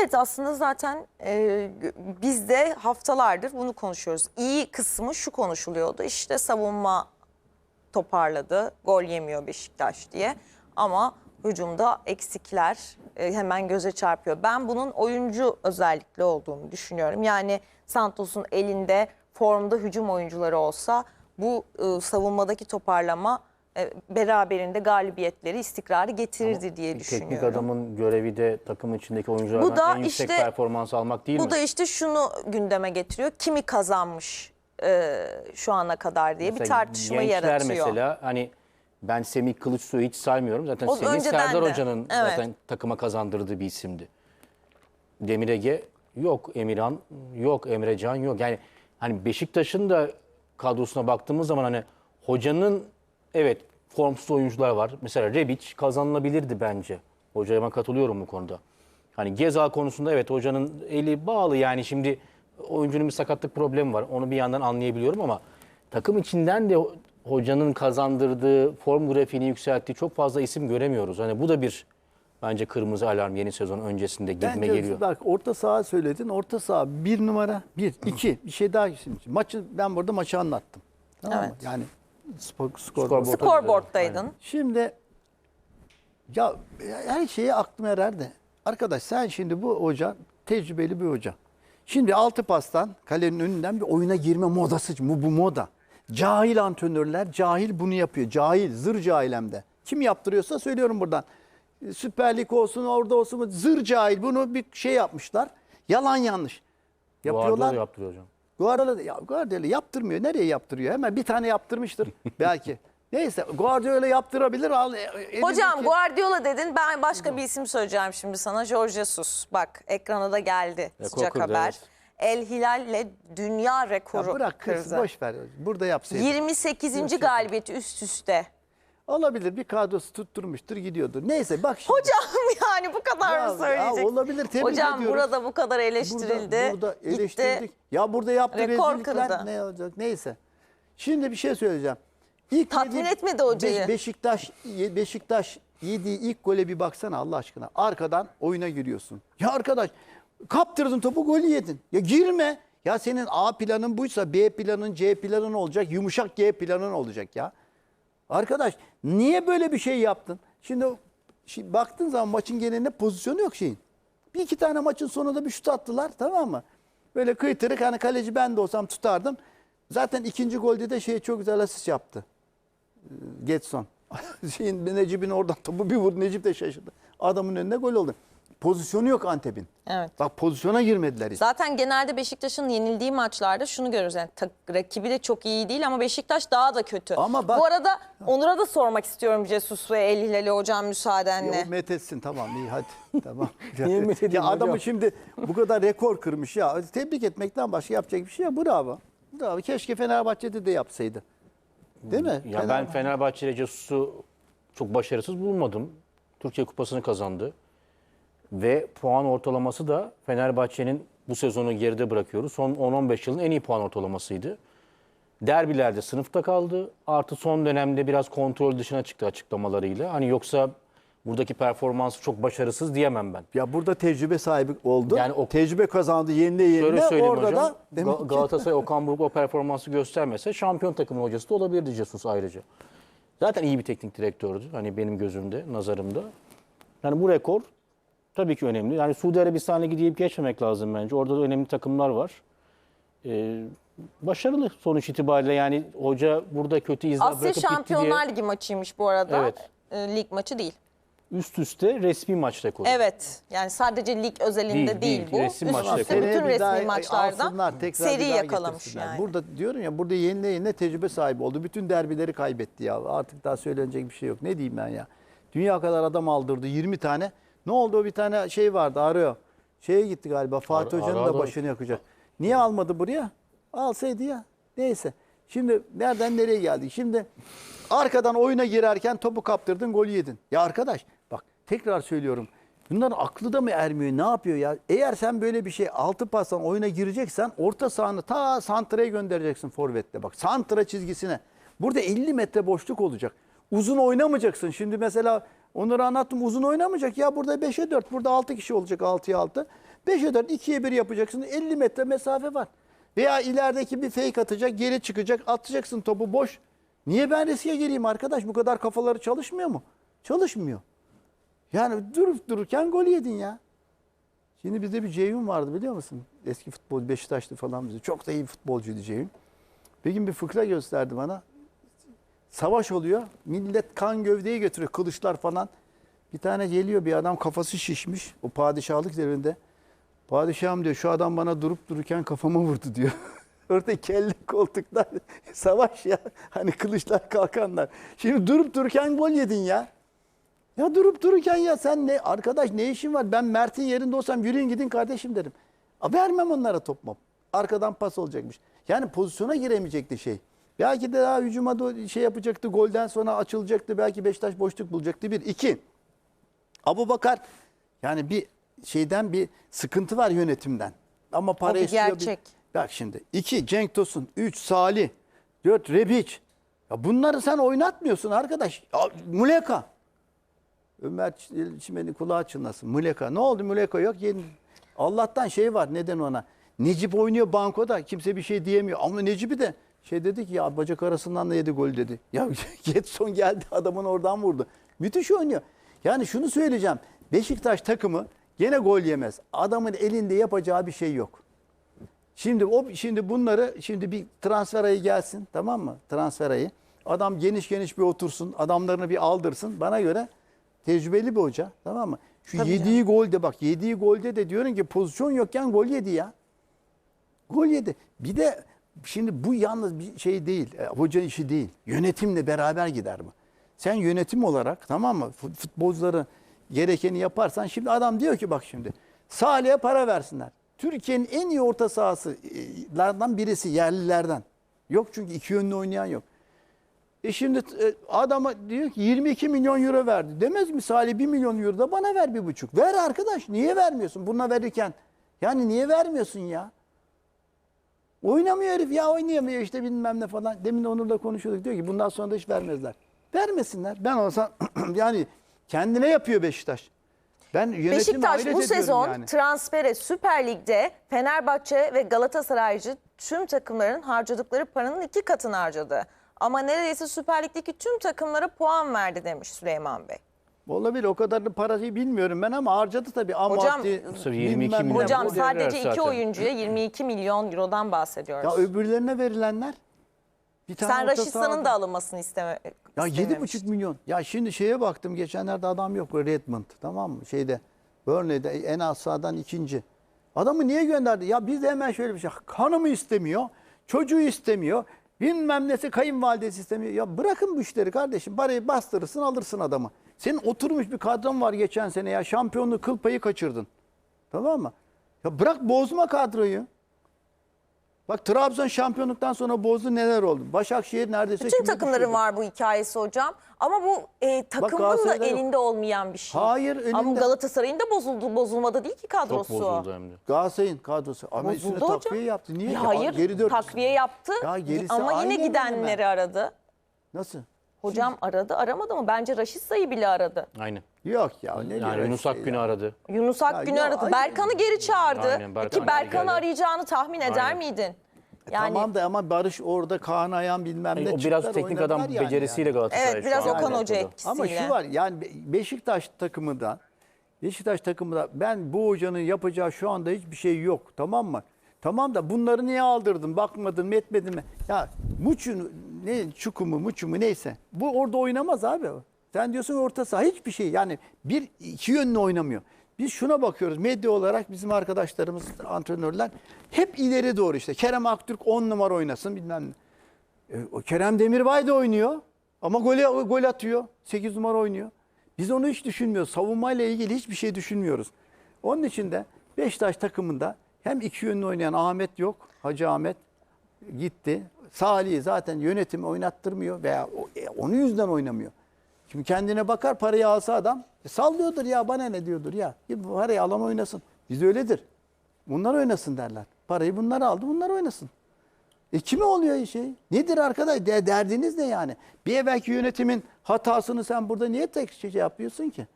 Evet aslında zaten e, biz de haftalardır bunu konuşuyoruz. İyi kısmı şu konuşuluyordu. İşte savunma toparladı. Gol yemiyor Beşiktaş diye. Ama hücumda eksikler e, hemen göze çarpıyor. Ben bunun oyuncu özellikle olduğunu düşünüyorum. Yani Santos'un elinde formda hücum oyuncuları olsa bu e, savunmadaki toparlama beraberinde galibiyetleri, istikrarı getirirdi diye Bir düşünüyorum. Teknik adamın görevi de takım içindeki oyunculardan Bu da en yüksek işte- performans almak değil Bu mi? da işte şunu gündeme getiriyor. Kimi kazanmış e, şu ana kadar diye bir Mesela tartışma gençler yaratıyor. mesela hani ben Semih Kılıçsoy'u hiç saymıyorum. Zaten O Semih Serdar de. Hoca'nın Evet. zaten takıma kazandırdığı bir isimdi. Demir Ege yok, Emirhan yok, Emrecan yok. Yani hani Beşiktaş'ın da kadrosuna baktığımız zaman hani hocanın evet formsuz oyuncular var. Mesela Rebic kazanılabilirdi bence. Hocaya ben katılıyorum bu konuda. Hani Gezal konusunda evet hocanın eli bağlı yani şimdi oyuncunun bir sakatlık problemi var. Onu bir yandan anlayabiliyorum ama takım içinden de ho- hocanın kazandırdığı, form grafiğini yükselttiği çok fazla isim göremiyoruz. Hani bu da bir bence kırmızı alarm yeni sezon öncesinde gitme Bence geliyor. bak orta saha söyledin. Orta saha bir numara, bir, iki. Bir şey daha şimdi. Maçı, ben burada maçı anlattım. Tamam mı? Evet. Yani skor. Scoreboard'daydın. Şimdi ya her şeye aklım erer de. Arkadaş sen şimdi bu hoca tecrübeli bir hoca. Şimdi altı pastan kalenin önünden bir oyuna girme modası. Bu, bu moda. Cahil antrenörler cahil bunu yapıyor. Cahil, zır cahil hem de. Kim yaptırıyorsa söylüyorum buradan. Süper Lig olsun orada olsun zır cahil bunu bir şey yapmışlar. Yalan yanlış. Yapıyorlar. Guardiola yaptırıyor hocam. Guardiola, ya Guardiola yaptırmıyor. Nereye yaptırıyor? Hemen bir tane yaptırmıştır belki. Neyse Guardiola yaptırabilir. Al, e, Hocam Guardiola dedin. Ben başka bir isim söyleyeceğim şimdi sana. Jorge Jesus. Bak ekrana da geldi Rekor sıcak kırdı, haber. evet. El Hilal'le dünya rekoru Ya bırak kız boş ver. Burada yapsaydı. 28. galibiyeti üst üste. Olabilir bir kadrosu tutturmuştur gidiyordur. Neyse bak şimdi. Hocam yani bu kadar Ya- mı söyleyeceksin? ya olabilir, tebrik Hocam ediyorum. burada bu kadar eleştirildi. Burada, burada Gitti. eleştirdik. Ya burada yaptığı rekor rezillikler kırdı. ne olacak? Neyse. Şimdi bir şey söyleyeceğim. İlk Tatmin yediği- etmedi hocayı. Be- Beşiktaş Beşiktaş yediği ilk gole bir baksana Allah aşkına. Arkadan oyuna giriyorsun. Ya arkadaş kaptırdın topu golü yedin. Ya girme. Ya senin A planın buysa B planın C planın olacak. Yumuşak G planın olacak ya. Arkadaş niye böyle bir şey yaptın? Şimdi, şimdi baktığın zaman maçın genelinde pozisyonu yok şeyin. Bir iki tane maçın sonunda bir şut attılar tamam mı? Böyle kıytırık hani kaleci ben de olsam tutardım. Zaten ikinci golde de şey çok güzel asist yaptı. Ee, Getson. Şeyin Necip'in oradan topu bir vurdu. Necip de şaşırdı. Adamın önüne gol oldu. Pozisyonu yok Antep'in. Evet. Bak pozisyona girmediler hiç. Zaten genelde Beşiktaş'ın yenildiği maçlarda şunu görürüz. Yani tak- rakibi de çok iyi değil ama Beşiktaş daha da kötü. Ama bak- Bu arada Onur'a da sormak istiyorum Jesus ve El Hilal'i hocam müsaadenle. Ya o methetsin tamam iyi hadi. tamam. Niye ya adamı hocam? şimdi bu kadar rekor kırmış ya. Tebrik etmekten başka yapacak bir şey yok. Bravo. Bravo. Keşke Fenerbahçe'de de yapsaydı. Değil mi? Ya ben Fenerbahçe ile Cesus'u çok başarısız bulmadım. Türkiye Kupası'nı kazandı. Ve puan ortalaması da Fenerbahçe'nin bu sezonu geride bırakıyoruz. Son 10-15 yılın en iyi puan ortalamasıydı. Derbilerde sınıfta kaldı. Artı son dönemde biraz kontrol dışına çıktı açıklamalarıyla. Hani yoksa buradaki performansı çok başarısız diyemem ben. Ya burada tecrübe sahibi oldu. Yani o- tecrübe kazandı yenile yenile. Şöyle Orada hocam. da demek Ga- ki- Galatasaray Okan Buruk o performansı göstermese şampiyon takımın hocası da olabilirdi Jesus ayrıca. Zaten iyi bir teknik direktördü. Hani benim gözümde, nazarımda. Yani bu rekor tabii ki önemli. Yani Suudi Arabistan Ligi deyip geçmemek lazım bence. Orada da önemli takımlar var. Ee, başarılı sonuç itibariyle yani hoca burada kötü izler Asya bırakıp gitti Şampiyonlar diye Ligi maçıymış bu arada. Evet. Ee, lig maçı değil. üst üste resmi maç rekoru. Evet. Yani sadece lig özelinde Değil, değil, değil. bu. Resim Üst maçları. üste bütün bir daha resmi maçlarda alsınlar, tekrar seri bir daha yakalamış getirsinler. yani. Burada diyorum ya burada yenile yenile tecrübe sahibi oldu. Bütün derbileri kaybetti ya. Artık daha söylenecek bir şey yok. Ne diyeyim ben ya. Dünya kadar adam aldırdı 20 tane. Ne oldu bir tane şey vardı arıyor. Şeye gitti galiba Fatih Ar- Hoca'nın da başını yakacak. Niye almadı buraya? Alsaydı ya. Neyse. Şimdi nereden nereye geldik? Şimdi arkadan oyuna girerken topu kaptırdın gol yedin. Ya arkadaş bak tekrar söylüyorum. Bunların aklı da mı ermiyor? Ne yapıyor ya? Eğer sen böyle bir şey altı pastan oyuna gireceksen orta sahanı ta santraya göndereceksin forvette. Bak santra çizgisine. Burada 50 metre boşluk olacak. Uzun oynamayacaksın. Şimdi mesela onları anlattım uzun oynamayacak. Ya burada 5'e 4, burada 6 kişi olacak 6'ya 6. 5'e 4, 2'ye 1 yapacaksın. 50 metre mesafe var. Veya ilerideki bir fake atacak, geri çıkacak, atacaksın topu boş. Niye ben riske gireyim arkadaş? Bu kadar kafaları çalışmıyor mu? Çalışmıyor. Yani durup dururken gol yedin ya. Şimdi bizde bir Ceyhun vardı biliyor musun? Eski futbol Beşiktaşlı falan bize. Çok da iyi bir futbolcuydu Ceyhun. Bir gün bir fıkra gösterdi bana. Savaş oluyor. Millet kan gövdeyi götürüyor. Kılıçlar falan. Bir tane geliyor bir adam kafası şişmiş. O padişahlık devrinde. Padişahım diyor şu adam bana durup dururken kafama vurdu diyor. Orada kelle koltuklar. Savaş ya. Hani kılıçlar kalkanlar. Şimdi durup dururken gol yedin ya. Ya durup dururken ya sen ne arkadaş ne işin var? Ben Mert'in yerinde olsam yürüyün gidin kardeşim derim. A, vermem onlara top mop. Arkadan pas olacakmış. Yani pozisyona giremeyecekti şey. Belki de daha hücuma do- şey yapacaktı. Golden sonra açılacaktı. Belki Beşiktaş boşluk bulacaktı. Bir. iki. Abu Bakar yani bir şeyden bir sıkıntı var yönetimden. Ama para bir istiyor. gerçek. Bak şimdi. iki Cenk Tosun. Üç Salih. Dört Rebic. Ya bunları sen oynatmıyorsun arkadaş. Ya, Muleka. Ömer Çimen'in kulağı çınlasın. Muleka. Ne oldu Muleka yok. Yeni. Allah'tan şey var neden ona. Necip oynuyor bankoda. Kimse bir şey diyemiyor. Ama Necip'i de şey dedi ki ya bacak arasından da yedi gol dedi. Ya Getson geldi adamın oradan vurdu. Müthiş oynuyor. Yani şunu söyleyeceğim. Beşiktaş takımı gene gol yemez. Adamın elinde yapacağı bir şey yok. Şimdi o şimdi bunları şimdi bir transfer ayı gelsin tamam mı? Transfer ayı. Adam geniş geniş bir otursun. Adamlarını bir aldırsın. Bana göre tecrübeli bir hoca tamam mı? Şu Tabii yediği golde bak yediği golde de diyorum ki pozisyon yokken gol yedi ya. Gol yedi. Bir de şimdi bu yalnız bir şey değil. e, Hoca işi değil. Yönetimle beraber gider bu. Sen yönetim olarak tamam mı? fut- Futbolcuları gerekeni yaparsan şimdi adam diyor ki bak şimdi Salih'e para versinler. Türkiye'nin en iyi orta sahasılardan birisi yerlilerden. Yok çünkü iki yönlü oynayan yok. E şimdi e, adama diyor ki 22 milyon euro verdi. Demez mi Salih 1 milyon euro da bana ver bir buçuk. Ver arkadaş niye vermiyorsun buna verirken? Yani niye vermiyorsun ya? Oynamıyor herif ya oynayamıyor işte bilmem ne falan. Demin Onur'la konuşuyorduk diyor ki bundan sonra da hiç vermezler. Vermesinler. Ben olsam yani kendine yapıyor Beşiktaş. Ben Beşiktaş bu sezon yani. transfere Süper Lig'de Fenerbahçe ve Galatasaraycı tüm takımların harcadıkları paranın iki katını harcadı. Ama neredeyse Süper Lig'deki tüm takımlara puan verdi demiş Süleyman Bey. Olabilir o kadar da parayı bilmiyorum ben ama harcadı tabii. Amorti, Sırf 22 bilmem ne. milyon. Hocam bu devre sadece iki zaten. oyuncuya 22 milyon eurodan bahsediyoruz. Ya öbürlerine verilenler. Bir tane Sen orta Raşitsa'nın sahada- da alınmasını isteme, Ya istememiş. yedi buçuk milyon. Ya şimdi şeye baktım geçenlerde adam yok Redmond tamam mı? Şeyde Burnley'de en az sağdan ikinci. Adamı niye gönderdi? Ya biz de hemen şöyle bir şey. Hanımı istemiyor. Çocuğu istemiyor. Bilmem nesi kayınvalidesi istemiyor. Ya bırakın bu işleri kardeşim. Parayı bastırırsın alırsın adamı. Senin oturmuş bir kadron var geçen sene ya. Şampiyonluğu kıl payı kaçırdın. Tamam mı? Ya bırak bozma kadroyu. Bak Trabzon şampiyonluktan sonra bozdu neler oldu? Başakşehir neredeyse Bütün takımların düşürdü. var bu hikayesi hocam. Ama bu e, takımın da Galatasaray'da yok. elinde olmayan bir şey. Hayır, Ama elinde. Galatasaray'ın da bozuldu, bozulmadı değil ki Çok kadrosu. bozuldu hem de. Galatasaray'ın kadrosu. Ama üstüne Bozuldu hocam. takviye yaptı. Niye? Ya Ya hayır Geri takviye yaptı Ya ama yine gidenleri aradı. Nasıl? Hocam aradı aramadı mı? Bence Raşitsa'yı bile aradı. Aynen. Yok ya ne Yani Yunus Akgün'ü ya. aradı. Yunus Akgün'ü ya, aradı. ay- Berkan'ı geri çağırdı. Aynen, Berkan Ki Berkan'ı geldi. arayacağını tahmin eder Aynen. miydin? Yani Tamam da ama Barış orada Kaan Ayhan bilmem ne o biraz çıktılar, teknik oynadılar adam yani becerisiyle yani. Galatasaray Evet şu biraz an Okan. Hoca etkisiyle. Ama şu var yani Be- Beşiktaş takımında Beşiktaş takımında ben bu hocanın yapacağı şu anda hiçbir şey yok tamam mı? Tamam da bunları niye aldırdın? Bakmadın mı etmedin mi? Ya Muçu ne Çukumu Muçu neyse. Bu orada oynamaz abi. Sen diyorsun orta saha hiçbir şey. Yani bir iki yönlü oynamıyor. Biz şuna bakıyoruz medya olarak bizim arkadaşlarımız antrenörler hep ileri doğru işte. Kerem Aktürk 10 numara oynasın bilmem ne. E, o Kerem Demirbay da oynuyor ama gole, gol atıyor. 8 numara oynuyor. Biz onu hiç düşünmüyoruz. Savunmayla ilgili hiçbir şey düşünmüyoruz. Onun için de Beşiktaş takımında hem iki yönlü oynayan Ahmet yok. Hacı Ahmet gitti. Salih'i zaten yönetim oynattırmıyor veya o- e, onun yüzünden oynamıyor. Şimdi kendine bakar parayı alsa adam e, sallıyordur ya bana ne diyordur ya. E, parayı alan oynasın. Biz öyledir. Bunlar oynasın derler. Parayı bunlar aldı bunlar oynasın. E kime oluyor şey? Nedir arkadaş? De- derdiniz ne yani? Bir evvelki yönetimin hatasını sen burada niye tek şey yapıyorsun ki?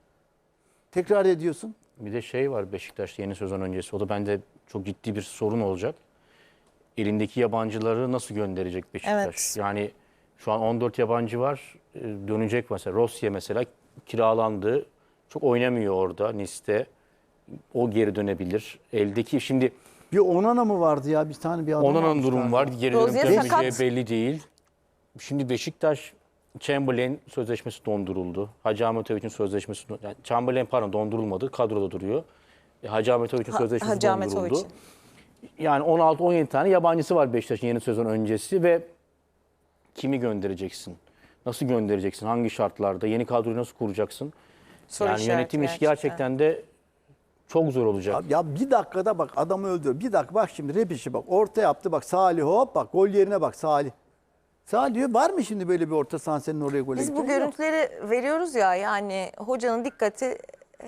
Tekrar ediyorsun. Bir de şey var Beşiktaş'ta yeni sezon öncesi. O da bende çok ciddi bir sorun olacak. Elindeki yabancıları nasıl gönderecek Beşiktaş? Evet. Yani şu an 14 yabancı var. Ee, Dönecek mesela. Rossi mesela kiralandı. Çok oynamıyor orada Nice'te. O geri dönebilir. Eldeki şimdi Bir Onana mı vardı ya bir tane bir adam Onana'nın almışlardı. durum var. Geri dönüp sakat. dönmeyeceği belli değil. Şimdi Beşiktaş Chamberlain sözleşmesi donduruldu. Hacı Ahmetoviç'in sözleşmesi yani Chamberlain pardon dondurulmadı. Kadroda duruyor. E, Hacı Ahmetoviç'in Ha- sözleşmesi Hacı donduruldu. Ahmetoviç'in. Yani 16-17 tane yabancısı var Beşiktaş'ın yeni sezon öncesi ve kimi göndereceksin? Nasıl göndereceksin? Hangi şartlarda? Yeni kadroyu nasıl kuracaksın? Soru yani yönetim işi gerçekten. de çok zor olacak. Ya, ya bir dakikada bak adamı öldürüyor. Bir dakika bak şimdi Repiş'i bak orta yaptı bak Salih hop bak gol yerine bak Salih. Salih diyor var mı şimdi böyle bir orta sahan senin oraya gole Biz bu görüntüleri veriyoruz ya yani hocanın dikkati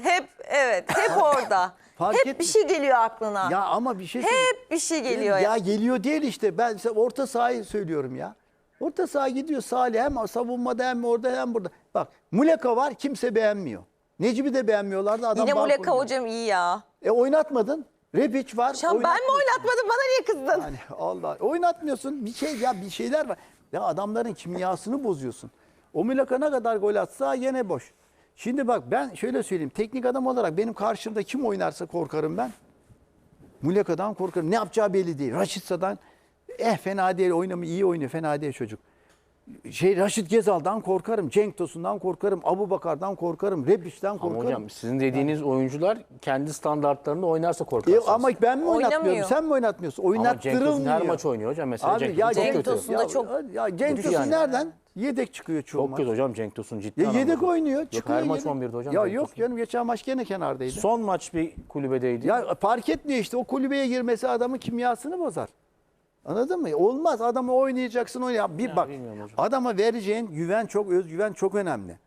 hep evet hep orada. Fark hep etmi- bir şey geliyor aklına. Ya ama bir şey hep bir şey geliyor. Ya geliyor değil işte. Ben size orta sahayı söylüyorum ya. Orta saha gidiyor Salih hem savunmada hem orada hem burada. Bak Muleka var kimse beğenmiyor. Necip'i de beğenmiyorlardı. Adam Yine Muleka balkonda. hocam iyi ya. E oynatmadın. Rebic var. Şu an ben mi oynatmıyorsun. oynatmadım bana niye kızdın? Yani Allah oynatmıyorsun. Bir şey ya bir şeyler var. Ya adamların kimyasını bozuyorsun. O Muleka ne kadar gol atsa yine boş. Şimdi bak ben şöyle söyleyeyim. Teknik adam olarak benim karşımda kim oynarsa korkarım ben. Muleka'dan korkarım. Ne yapacağı belli değil. Raşitsa'dan eh fena değil oynamı iyi oynuyor fena değil çocuk. Şey Raşit Gezal'dan korkarım. Cenk Tosun'dan korkarım. Abu Bakar'dan korkarım. Rebiş'ten Ama korkarım. hocam sizin dediğiniz oyuncular kendi standartlarında oynarsa E, korkarsınız. ama ben mi Oynamıyor. oynatmıyorum? Sen mi oynatmıyorsun? Ama Cenk Tosun Oynattırılmıyor. her maç oynuyor hocam. Mesela Abi Cenk ya Tosun çok Cenk kötü. Tosun da ya, çok ya Cenk Tosun yani. nereden? Yedek çıkıyor çoğu Çok maç. kötü hocam Cenk Tosun ciddi Ya yedek anlamda. oynuyor. Yok, Çıkıyor her maç yedek. 11'de hocam. Ya Cenk yok Tosun. canım geçen maç gene kenardaydı. Son maç bir kulübedeydi. Ya fark etmiyor işte o kulübeye girmesi adamın kimyasını bozar. Anladın mı? Olmaz adamı oynayacaksın oynay. Bir Ya bak bilmiyorum hocam. adama vereceğin güven çok özgüven çok önemli.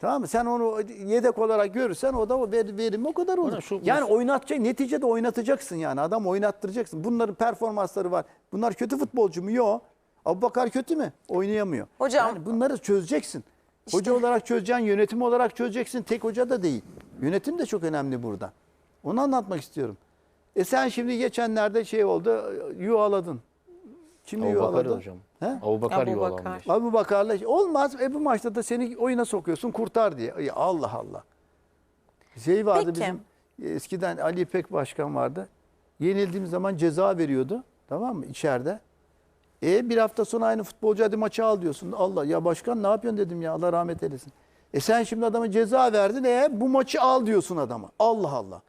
Tamam mı? Sen onu yedek olarak görürsen o da o ver- verimi o kadar olur. Hocam şu- yani oynatacak neticede oynatacaksın yani. Adam oynattıracaksın. Bunların performansları var. Bunlar kötü futbolcu mu? Yok. Abubakar kötü mü? Oynayamıyor. Hocam- Yani bunları çözeceksin. Hoca olarak çözeceksin, yönetim olarak çözeceksin. Tek hoca da değil. Yönetim de çok önemli burada. Onu anlatmak istiyorum. E sen şimdi geçenlerde şey oldu, yuvaladın. Kimi Abu hocam. He? Abu Bakar Abu yuvalandı. Bakar. Abu Bakar'la olmaz. E bu maçta da seni oyuna sokuyorsun kurtar diye. Ay Allah Allah. Şey vardı Peki. bizim eskiden Ali İpek Başkan vardı. Yenildiğimiz zaman ceza veriyordu. Tamam mı? içeride. E bir hafta sonra aynı futbolcu hadi maçı al diyorsun. Allah ya başkan ne yapıyorsun dedim ya Allah rahmet eylesin. E sen şimdi adama ceza verdin. E bu maçı al diyorsun adama. Allah Allah.